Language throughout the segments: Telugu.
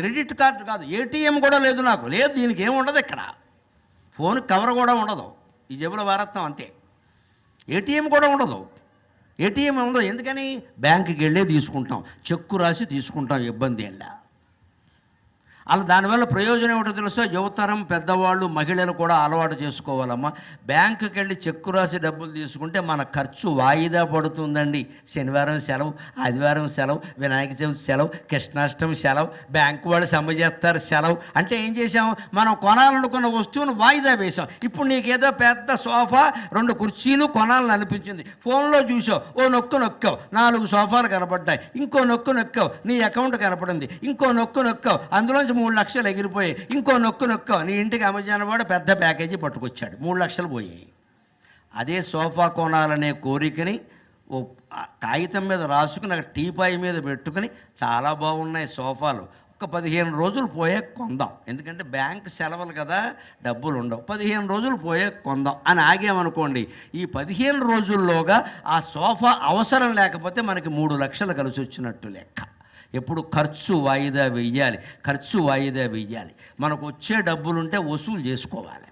క్రెడిట్ కార్డు కాదు ఏటీఎం కూడా లేదు నాకు. లేదు దీనికి ఏమి ఉండదు ఇక్కడ. ఫోన్ కవర్ కూడా ఉండదు. ఈ జేబులో వారత్వం అంతే. ఏటీఎం కూడా ఉండదు. ఏటీఎం ఉండదు. ఎందుకని? బ్యాంకుకి వెళ్ళే తీసుకుంటాం. చెక్కు రాసి తీసుకుంటాం. ఇబ్బంది ఏళ్ళ అలా దానివల్ల ప్రయోజనం ఏమిటో తెలుసా? యువతరం పెద్దవాళ్ళు మహిళలు కూడా అలవాటు చేసుకోవాలమ్మా. బ్యాంకుకి వెళ్ళి చెక్కు రాసి డబ్బులు తీసుకుంటే మన ఖర్చు వాయిదా పడుతుందండి. శనివారం సెలవు ఆదివారం సెలవు వినాయక చవితి సెలవు కృష్ణాష్టమి సెలవు బ్యాంకు వాళ్ళు సమ్మె చేస్తారు సెలవు. అంటే ఏం చేసాము మనం కొనాలనుకున్న వస్తువును వాయిదా వేసాం ఇప్పుడు నీకేదో పెద్ద సోఫా రెండు కుర్చీలు కొనాలని అనిపించింది. ఫోన్లో చూసావు ఓ నొక్కు నొక్కావు నాలుగు సోఫాలు కనపడ్డాయి. ఇంకో నొక్కు నొక్కావు నీ అకౌంట్ కనపడింది. ఇంకో నొక్కు నొక్కావు అందులో అందులోంచి మూడు లక్షలు ఎగిరిపోయి ఇంకో నొక్కు నొక్కావు నీ ఇంటికి అమెజాన్ వాడు పెద్ద ప్యాకేజీ పట్టుకొచ్చాడు. మూడు లక్షలు పోయాయి. అదే సోఫా కొనాలనే కోరికని ఓ ఆ కాగితం మీద రాసుకుని అక్కడ టీపాయి మీద పెట్టుకుని చాలా బాగున్నాయి సోఫాలు. ఒక పదిహేను రోజులు పోయే కొందాం. ఎందుకంటే బ్యాంక్ సెలవులు కదా డబ్బులు ఉండవు. పదిహేను రోజులు పోయే కొందాం అని ఆగామనుకోండి ఈ పదిహేను రోజుల్లోగా ఆ సోఫా అవసరం లేకపోతే మనకి మూడు లక్షలు కలిసి వచ్చినట్టు లెక్క. ఎప్పుడు ఖర్చు వాయిదా వెయ్యాలి ఖర్చు వాయిదా వెయ్యాలి. మనకు వచ్చే డబ్బులుంటే వసూలు చేసుకోవాలి.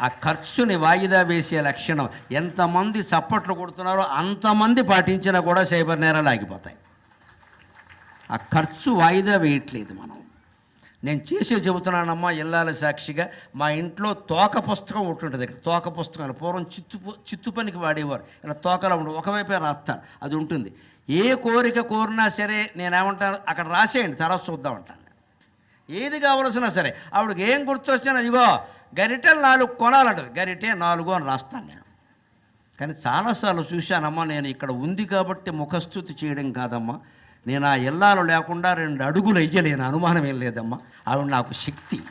ఆ ఖర్చుని వాయిదా వేసే లక్షణం ఎంతమంది చప్పట్లు కొడుతున్నారో అంతమంది పాటించినా కూడా సైబర్ నేరాలు ఆగిపోతాయి. ఆ ఖర్చు వాయిదా వేయట్లేదు మనం. నేను చేసే చెబుతున్నానమ్మా ఇల్లాల సాక్షిగా. మా ఇంట్లో తోక పుస్తకం ఒకటి ఉంటుంది ఇక్కడ తోక పుస్తకం పూర్వం చిత్తు చిత్తు పనికి వాడేవారు. ఇలా తోకలో ఉండవు ఒకవైపే రాస్తాను అది ఉంటుంది. ఏ కోరిక కోరినా సరే నేనేమంటాను అక్కడ రాసేయండి తర్వాత చూద్దాం అంటాను. ఏది కావలసినా సరే ఆవిడకి ఏం గుర్తొచ్చినా ఇగో గరిటె నాలుగు కొనాలంటది. గరిటె నాలుగు అని రాస్తాను నేను. కానీ చాలాసార్లు చూశానమ్మా నేను ఇక్కడ ఉంది కాబట్టి ముఖస్థుతి చేయడం కాదమ్మా. నేను ఆ ఇల్లాలు లేకుండా రెండు అడుగులు అయ్యలేను అనుమానం ఏం లేదమ్మా. ఆవిడ నాకు శక్తి.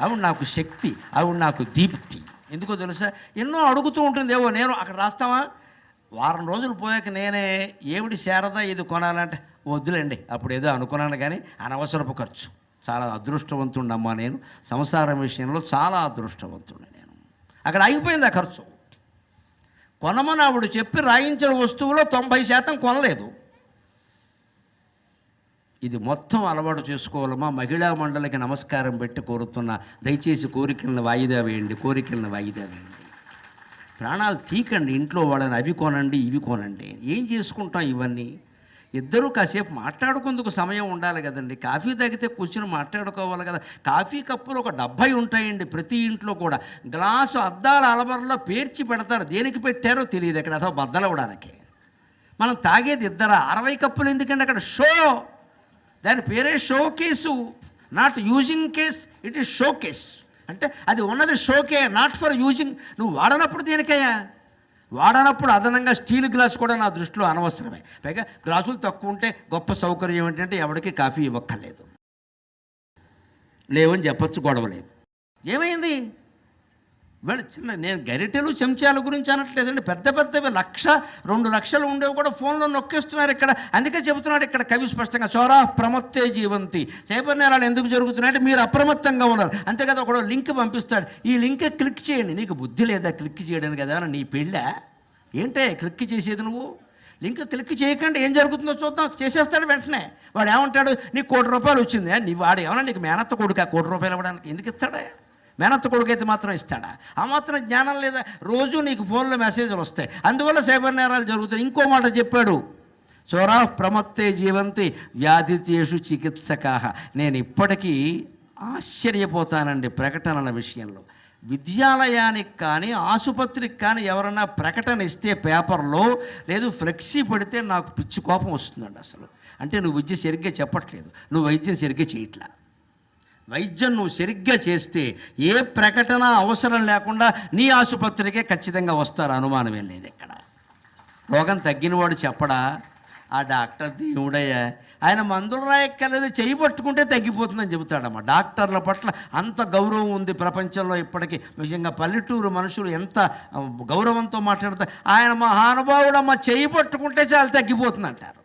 ఆవిడ నాకు శక్తి. ఆవిడ నాకు దీప్తి. ఎందుకో తెలుసా? ఎన్నో అడుగుతూ ఉంటుంది. ఏవో నేను అక్కడ రాస్తావా? వారం రోజులు పోయాక నేనే ఏమిటి శారదా ఇది కొనాలంటే వద్దులేండి. అప్పుడు ఏదో అనుకున్నాను కానీ అనవసరపు ఖర్చు. చాలా అదృష్టవంతుండమ్మా నేను. సంసారం విషయంలో చాలా అదృష్టవంతుడు నేను. అక్కడ ఆగిపోయింది ఆ ఖర్చు. కొనమని ఆవిడ చెప్పి రాయించిన వస్తువులో తొంభై శాతం కొనలేదు. ఇది మొత్తం అలవాటు చేసుకోవాలమ్మా. మహిళా మండలికి నమస్కారం పెట్టి కోరుతున్నా దయచేసి కోరికలను వాయిదా వేయండి కోరికలను వాయిదా వేయండి. ప్రాణాలు తీకండి ఇంట్లో వాళ్ళని అవి కొనండి ఇవి కొనండి. ఏం చేసుకుంటాం ఇవన్నీ? ఇద్దరూ కాసేపు మాట్లాడుకుందుకు సమయం ఉండాలి కదండి. కాఫీ తాగితే కూర్చుని మాట్లాడుకోవాలి కదా. కాఫీ కప్పులు ఒక డెబ్భై ఉంటాయండి ప్రతి ఇంట్లో కూడా. గ్లాసు అద్దాల అలమరలో పేర్చి పెడతారు. దేనికి పెట్టారో తెలియదు అక్కడ అథవా బద్దలవడానికి. మనం తాగేది ఇద్దరు? అరవై కప్పులు ఎందుకంటే అక్కడ? షో! దాని పేరే showcase not using case it is showcase అంటే అది ఉన్నది షోకే నాట్ ఫర్ యూజింగ్ నువ్వు వాడనప్పుడు దేనికయ్యా? వాడనప్పుడు అదనంగా స్టీల్ గ్లాస్ కూడా నా దృష్టిలో అనవసరమే. పైగా గ్లాసులు తక్కువ ఉంటే గొప్ప సౌకర్యం ఏంటంటే ఎవరికి కాఫీ ఇవ్వక్కర్లేదు. లేవని చెప్పచ్చు గొడవలేదు ఏమైంది? వాళ్ళు చిన్న నేను గరిటెలు చెంచాల గురించి అనట్లేదండి. పెద్ద పెద్దవి లక్ష రెండు లక్షలు ఉండేవి కూడా ఫోన్లో నొక్కేస్తున్నారు ఇక్కడ. అందుకే చెబుతున్నాడు ఇక్కడ కవి స్పష్టంగా చోరా ప్రమత్తే జీవంతి. సైబర్ నేరాలు ఎందుకు జరుగుతున్నాయంటే మీరు అప్రమత్తంగా ఉన్నారు. అంతే కదా ఒకడు లింక్ పంపిస్తాడు. ఈ లింక్ క్లిక్ చేయండి. నీకు బుద్ధి లేదా క్లిక్ చేయడానికి కదా నీ పెళ్ళా? ఏంటే క్లిక్ చేసేది నువ్వు? లింక్ క్లిక్ చేయకుండా. ఏం జరుగుతుందో చూద్దాం. చేసేస్తాడు వెంటనే. వాడు ఏమంటాడు? నీకు కోటి రూపాయలు వచ్చింది. నీ వాడు ఏమన్నా నీకు మేనత్త కొడుకు? కోటి రూపాయలు ఇవ్వడానికి ఎందుకు ఇస్తాడా? మేనత్త కొడుకైతే మాత్రం ఇస్తాడా? ఆ మాత్రం జ్ఞానం లేదా? రోజు నీకు ఫోన్లో మెసేజ్లు వస్తాయి. అందువల్ల సైబర్ నేరాలు జరుగుతాయి. ఇంకో మాట చెప్పాడు. చోరా ప్రమత్తే జీవంతి వ్యాధితేషు చికిత్సకాహ. నేను ఇప్పటికీ ఆశ్చర్యపోతానండి ప్రకటనల విషయంలో. విద్యాలయానికి కానీ ఆసుపత్రికి కానీ ఎవరైనా ప్రకటన ఇస్తే పేపర్లో లేదు ఫ్లెక్సీ పెడితే నాకు పిచ్చి కోపం వస్తుందండి అసలు. అంటే నువ్వు విద్య సరిగ్గా చెప్పట్లేదు. నువ్వు వైద్యం సరిగ్గా చేయట్లా. వైద్యం నువ్వు సరిగ్గా చేస్తే ఏ ప్రకటన అవసరం లేకుండా నీ ఆసుపత్రికే ఖచ్చితంగా వస్తారు. అనుమానం ఏం లేదు ఇక్కడ. రోగం తగ్గినవాడు చెప్పడా? ఆ డాక్టర్ దేవుడయ్యా ఆయన మందులు రాయక్కర్లేదు చేయి పట్టుకుంటే తగ్గిపోతుందని చెబుతాడమ్మ. డాక్టర్ల పట్ల అంత గౌరవం ఉంది ప్రపంచంలో ఇప్పటికీ. నిజంగా పల్లెటూరు మనుషులు ఎంత గౌరవంతో మాట్లాడతారు ఆయన మహానుభావుడమ్మ చేయి పట్టుకుంటే చాలా తగ్గిపోతుంది అంటారు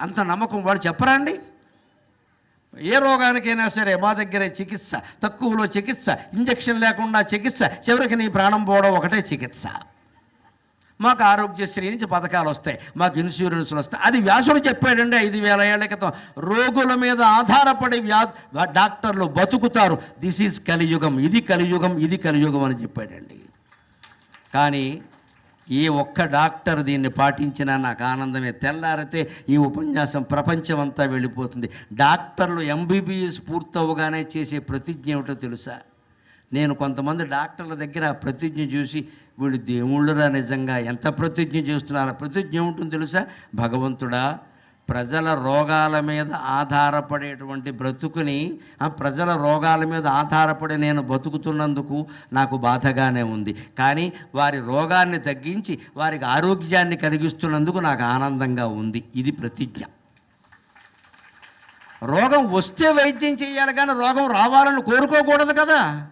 అంత నమ్మకం వాడు చెప్పరా అండి? ఏ రోగానికైనా సరే మా దగ్గరే చికిత్స తక్కువలో చికిత్స ఇంజక్షన్ లేకుండా చికిత్స చివరికి నీ ప్రాణం పోవడం ఒకటే చికిత్స. మాకు ఆరోగ్యశ్రీ నుంచి పథకాలు వస్తాయి మాకు ఇన్సూరెన్స్లు వస్తాయి. అది వ్యాసుడు చెప్పాడండి ఐదు వేల ఏళ్ళ క్రితం. రోగుల మీద ఆధారపడి వ్యా డాక్టర్లు బతుకుతారు. దిస్ ఈజ్ కలియుగం ఇది కలియుగం ఇది కలియుగం అని చెప్పాడండి. కానీ ఏ ఒక్క డాక్టర్ దీన్ని పాటించినా నాకు ఆనందమే. తెల్లారితే ఈ ఉపన్యాసం ప్రపంచం అంతా వెళ్ళిపోతుంది. డాక్టర్లు ఎంబీబీఎస్ పూర్తవగానే చేసే ప్రతిజ్ఞ ఏమిటో తెలుసా? నేను కొంతమంది డాక్టర్ల దగ్గర ఆ ప్రతిజ్ఞ చూసి వీళ్ళు దేవుళ్ళురా నిజంగా ఎంత ప్రతిజ్ఞ చేస్తున్నారు ప్రతిజ్ఞ ఏముంటుందో తెలుసా? భగవంతుడా ప్రజల రోగాల మీద ఆధారపడేటువంటి బ్రతుకుని ప్రజల రోగాల మీద ఆధారపడి నేను బతుకుతున్నందుకు నాకు బాధగానే ఉంది. కానీ వారి రోగాన్ని తగ్గించి వారికి ఆరోగ్యాన్ని కలిగిస్తున్నందుకు నాకు ఆనందంగా ఉంది. ఇది ప్రతిజ్ఞ. రోగం వస్తే వైద్యం చేయాలి కానీ రోగం రావాలని కోరుకోకూడదు కదా.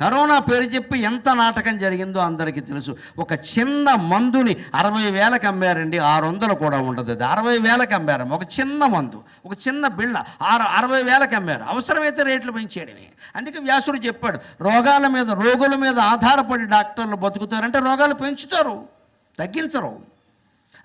కరోనా పేరు చెప్పి ఎంత నాటకం జరిగిందో అందరికీ తెలుసు. ఒక చిన్న మందుని అరవై వేలకు అమ్మారండి ఆరు వందలు కూడా ఉండదు అది. అరవై వేలకు అమ్మారు. ఒక చిన్న మందు ఒక చిన్న బిళ్ళ ఆరు అరవై వేలకు అమ్మారు. అవసరమైతే రేట్లు పెంచేయడమే. అందుకే వ్యాసుడు చెప్పాడు రోగాల మీద రోగుల మీద ఆధారపడి డాక్టర్లు బతుకుతారంటే రోగాలు పెంచుతారు తగ్గించరు.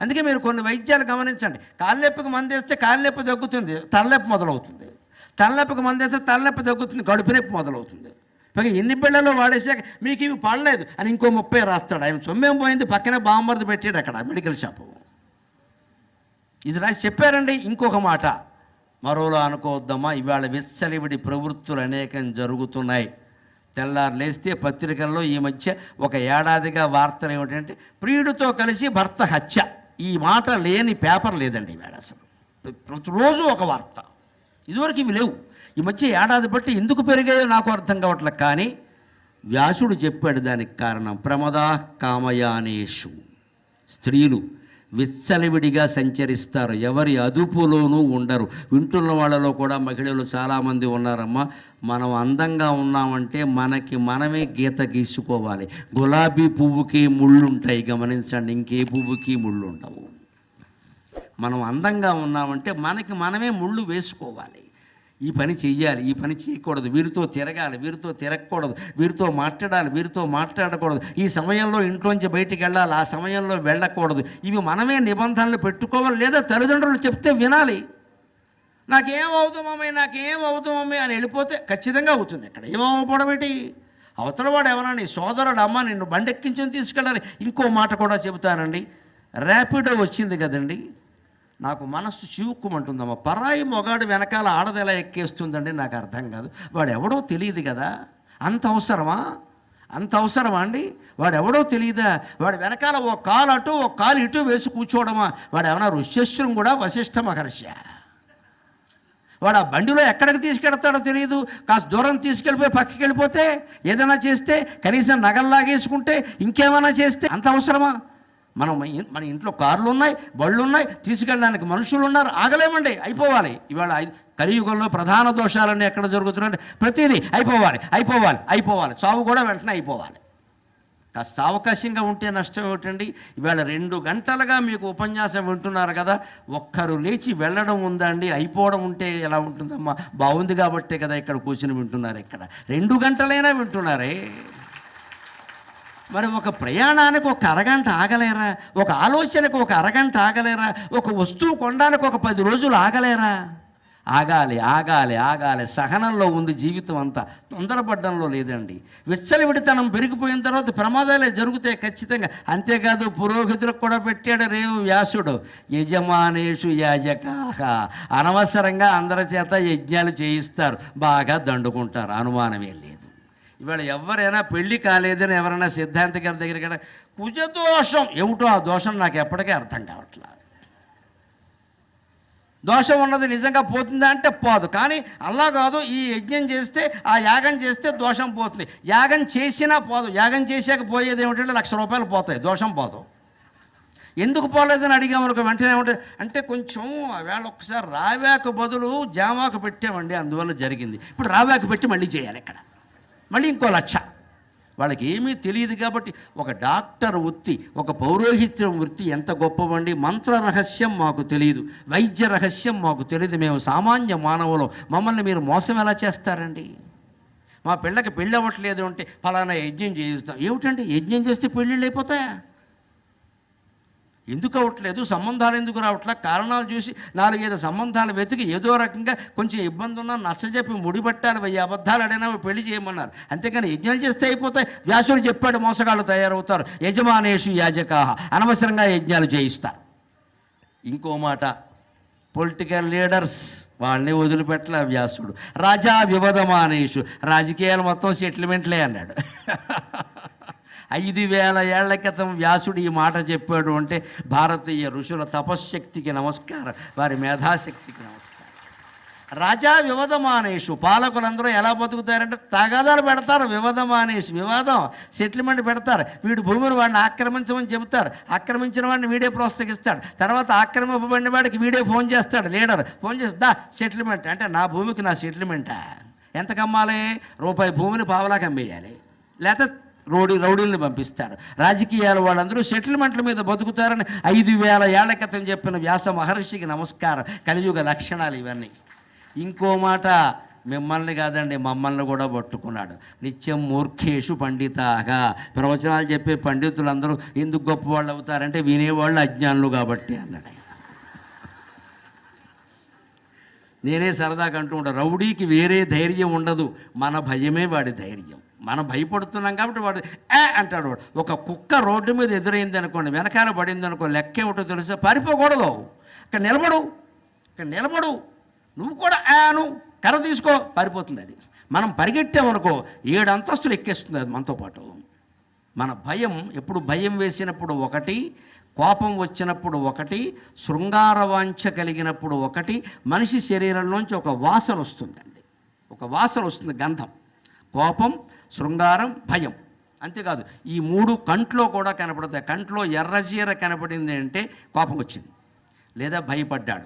అందుకే మీరు కొన్ని వైద్యాలు గమనించండి. కాళ్ళనొప్పికి మంది వేస్తే కాళ్ళనొప్పి తగ్గుతుంది తలనొప్పి మొదలవుతుంది. తలనొప్పికి మంది వేస్తే తలనొప్పి తగ్గుతుంది కడుపు నొప్పి మొదలవుతుంది. పైగా ఎన్ని బిళ్ళలో వాడేసాక మీకు ఇవి పడలేదు అని ఇంకో ముప్పై రాస్తాడు. ఆయన సొమ్మేం పోయింది పక్కనే బాంబర్ది పెట్టాడు అక్కడ మెడికల్ షాపు. ఇది రాసి చెప్పారండి ఇంకొక మాట. మరోలా అనుకోవద్దమ్మా ఇవాళ విచ్చలివిడి ప్రవృత్తులు అనేకం జరుగుతున్నాయి. తెల్లారు లేస్తే పత్రికల్లో ఈ మధ్య ఒక ఏడాదిగా వార్తలు ఏమిటంటే ప్రియుడితో కలిసి భర్త హత్య. ఈ మాట లేని పేపర్ లేదండి ఇవాళ అసలు. ప్రతిరోజు ఒక వార్త. ఇదివరకు ఇవి లేవు. ఈ మధ్య ఏడాది బట్టి ఎందుకు పెరిగాయో నాకు అర్థం కావట్లేదు కానీ వ్యాసుడు చెప్పాడు దానికి కారణం ప్రమదా కామయానేషు. స్త్రీలు విచ్చలవిడిగా సంచరిస్తారు. ఎవరి అదుపులోనూ ఉండరు. వింటున్న వాళ్ళలో కూడా మహిళలు చాలామంది ఉన్నారమ్మా. మనం అందంగా ఉన్నామంటే మనకి మనమే గీత గీసుకోవాలి. గులాబీ పువ్వుకి ముళ్ళు ఉంటాయి గమనించండి ఇంకే పువ్వుకి ముళ్ళు ఉండవు మనం అందంగా ఉన్నామంటే మనకి మనమే ముళ్ళు వేసుకోవాలి. ఈ పని చెయ్యాలి ఈ పని చేయకూడదు. వీరితో తిరగాలి వీరితో తిరగకూడదు. వీరితో మాట్లాడాలి వీరితో మాట్లాడకూడదు. ఈ సమయంలో ఇంట్లోంచి బయటికి వెళ్ళాలి ఆ సమయంలో వెళ్ళకూడదు. ఇవి మనమే నిబంధనలు పెట్టుకోవాలి లేదా తల్లిదండ్రులు చెప్తే వినాలి. నాకేం అవుతామమ్మే నాకేం అవుతామమ్మే అని వెళ్ళిపోతే ఖచ్చితంగా అవుతుంది. ఇక్కడ ఏమవ్వకపోవడం ఏంటి? అవతల వాడు ఎవరన్నా నీ సోదరుడు అమ్మ నిన్ను బండెక్కించుని తీసుకెళ్ళాలి. ఇంకో మాట కూడా చెబుతానండి. ర్యాపిడో వచ్చింది కదండి. నాకు మనస్సు చివుక్కుమంటుందమ్మా. పరాయి మొగాడు వెనకాల ఆడది ఎక్కేస్తుందండి నాకు అర్థం కాదు. వాడు ఎవడో తెలియదు కదా. అంత అవసరమా? అంత అవసరమా అండి? వాడు ఎవడో తెలియదా? వాడు వెనకాల ఓ కాలు అటు ఓ కాలు ఇటు వేసి కూర్చోవడమా? వాడు ఏమైనా ఋష్యశ్రం కూడా వశిష్ఠ మహర్షి. వాడు ఆ బండిలో ఎక్కడికి తీసుకెడతాడో తెలియదు. కాస్త దూరం తీసుకెళ్ళిపోయి పక్కకి వెళ్ళిపోతే ఏదైనా చేస్తే కనీసం నగలు లాగేసుకుంటే ఇంకేమైనా చేస్తే అంత అవసరమా? మనం మన ఇంట్లో కార్లు ఉన్నాయి బళ్ళు ఉన్నాయి తీసుకెళ్ళడానికి మనుషులు ఉన్నారు ఆగలేమండి అయిపోవాలి. ఇవాళ కలియుగంలో ప్రధాన దోషాలన్నీ ఎక్కడ జరుగుతున్నాయంటే ప్రతిదీ అయిపోవాలి అయిపోవాలి అయిపోవాలి. చావు కూడా వెంటనే అయిపోవాలి. కాస్త అవకాశంగా ఉంటే నష్టం ఏమిటండి? ఇవాళ రెండు గంటలుగా మీకు ఉపన్యాసం వింటున్నారు కదా ఒక్కరు లేచి వెళ్ళడం ఉందా అండి అయిపోవడం ఉంటే ఎలా ఉంటుందమ్మా? బాగుంది కాబట్టే కదా ఇక్కడ కూర్చుని వింటున్నారు ఇక్కడ. రెండు గంటలైనా వింటున్నారే. మరి ఒక ప్రయాణానికి ఒక అరగంట ఆగలేరా? ఒక ఆలోచనకు ఒక అరగంట ఆగలేరా? ఒక వస్తువు కొనడానికి ఒక పది రోజులు ఆగలేరా? ఆగాలి ఆగాలి ఆగాలి. సహనంలో ఉంది జీవితం అంతా. తొందరపడ్డంలో లేదండి. విచ్చలవిడితనం పెరిగిపోయిన తర్వాత ప్రమాదాలే జరుగుతాయి ఖచ్చితంగా. అంతేకాదు పురోహితులకు కూడా పెట్టాడు రేవు వ్యాసుడు. యజమానేషు యాజకాహ. అనవసరంగా అందరి చేత యజ్ఞాలు చేయిస్తారు. బాగా దండుకుంటారు. అనుమానమే లేదు. ఇవాళ ఎవరైనా పెళ్ళి కాలేదని ఎవరైనా సిద్ధాంత గారి దగ్గరికి కుజదోషం ఏమిటో ఆ దోషం నాకు ఎప్పటికీ అర్థం కావట్లా. దోషం ఉన్నది నిజంగా పోతుందా అంటే పోదు. కానీ అలా కాదు ఈ యజ్ఞం చేస్తే ఆ యాగం చేస్తే దోషం పోతుంది. యాగం చేసినా పోదు. యాగం చేసాక పోయేది ఏమిటంటే లక్ష రూపాయలు పోతాయి. దోషం పోదు. ఎందుకు పోలేదని అడిగామనుకో వెంటనే ఏమంటే అంటే కొంచెం వేళ ఒకసారి రావాకు బదులు జామాకు పెట్టామండి అందువల్ల జరిగింది. ఇప్పుడు రావాకు పెట్టి మళ్ళీ చేయాలి ఇక్కడ. మళ్ళీ ఇంకో లక్ష. వాళ్ళకి ఏమీ తెలియదు కాబట్టి ఒక డాక్టర్ వృత్తి ఒక పౌరోహిత్యం వృత్తి ఎంత గొప్పవండి? మంత్ర రహస్యం మాకు తెలియదు వైద్య రహస్యం మాకు తెలియదు. మేము సామాన్య మానవులు. మమ్మల్ని మీరు మోసం ఎలా చేస్తారండి? మా పిల్లకి పెళ్ళి అవ్వట్లేదు అంటే ఫలానా యజ్ఞం చేయిస్తాం. ఏమిటండి? యజ్ఞం చేస్తే పెళ్ళిళ్ళు అయిపోతాయా? ఎందుకు అవట్లేదు సంబంధాలు ఎందుకు రావట్లే కారణాలు చూసి నాలుగైదు సంబంధాలు వెతికి ఏదో రకంగా కొంచెం ఇబ్బంది ఉన్నా నచ్చజెప్పి ముడిపెట్టాలి వెయ్యి అబద్ధాలు అడిగినా పెళ్ళి చేయమన్నారు. అంతేకాని యజ్ఞాలు చేస్తే అయిపోతాయి. వ్యాసుడు చెప్పాడు మోసగాళ్ళు తయారవుతారు. యజమానేషు యాజకాహ అనవసరంగా యజ్ఞాలు చేయిస్తారు ఇంకో మాట పొలిటికల్ లీడర్స్ వాళ్ళని వదిలిపెట్టలే వ్యాసుడు. రాజా వివధమానేషు రాజకీయాలు మొత్తం సెటిల్మెంట్లే అన్నాడు. ఐదు వేల ఏళ్ళ క్రితం వ్యాసుడు ఈ మాట చెప్పాడు అంటే భారతీయ ఋషుల తపశ్శక్తికి నమస్కారం వారి మేధాశక్తికి నమస్కారం. రాజా వివదమానేషు పాలకులందరూ ఎలా బతుకుతారంటే తగాదాలు పెడతారు వివాదమానేషు వివాదం సెటిల్మెంట్ పెడతారు. వీడు భూమిని వాడిని ఆక్రమించమని చెబుతారు. ఆక్రమించిన వాడిని వీడే ప్రోత్సహిస్తాడు. తర్వాత ఆక్రమింపబడిన వాడికి వీడే ఫోన్ చేస్తాడు లీడర్. ఫోన్ చేస్తా సెటిల్మెంట్. అంటే నా భూమికి నా సెటిల్మెంటా? ఎంత కమ్మాలి? రూపాయి భూమిని పావలా కమ్మేయాలి? లేకపోతే రౌడీ రౌడీల్ని పంపిస్తారు. రాజకీయాలు వాళ్ళందరూ సెటిల్మెంట్ల మీద బతుకుతారని ఐదు వేల ఏళ్ళ క్రితం చెప్పిన వ్యాస మహర్షికి నమస్కారం. కలియుగ లక్షణాలు ఇవన్నీ. ఇంకో మాట మిమ్మల్ని కాదండి మమ్మల్ని కూడా పట్టుకున్నాడు. నిత్యం మూర్ఖేషు పండితాగా. ప్రవచనాలు చెప్పే పండితులందరూ ఎందుకు గొప్పవాళ్ళు అవుతారంటే వినేవాళ్ళు అజ్ఞానులు కాబట్టి అన్నాడు నేనే సరదాగా అంటూ ఉంటాను రౌడీకి వేరే ధైర్యం ఉండదు. మన భయమే వాడి ధైర్యం. మనం భయపడుతున్నాం కాబట్టి వాడు ఏ అంటాడు వాడు. ఒక కుక్క రోడ్డు మీద ఎదురైంది అనుకోండి వెనకాల పడింది అనుకో లెక్క ఏమిటో తెలుసా? పారిపోకూడదు. ఇక్కడ నిలబడు. ఇక్కడ నిలబడు. నువ్వు కూడా ఆను కర్ర తీసుకో. పారిపోతుంది అది. మనం పరిగెట్టామనుకో ఏడు అంతస్తులు ఎక్కేస్తుంది అది మనతో పాటు. మన భయం ఎప్పుడు భయం వేసినప్పుడు ఒకటి కోపం వచ్చినప్పుడు ఒకటి శృంగార వాంఛ కలిగినప్పుడు ఒకటి మనిషి శరీరంలోంచి ఒక వాసన వస్తుందండి. ఒక వాసన వస్తుంది గంధం. కోపం శృంగారం భయం. అంతేకాదు ఈ మూడు కంట్లో కూడా కనపడతాయి. కంట్లో ఎర్రజీర కనపడింది అంటే కోపం వచ్చింది. లేదా భయపడ్డాడు.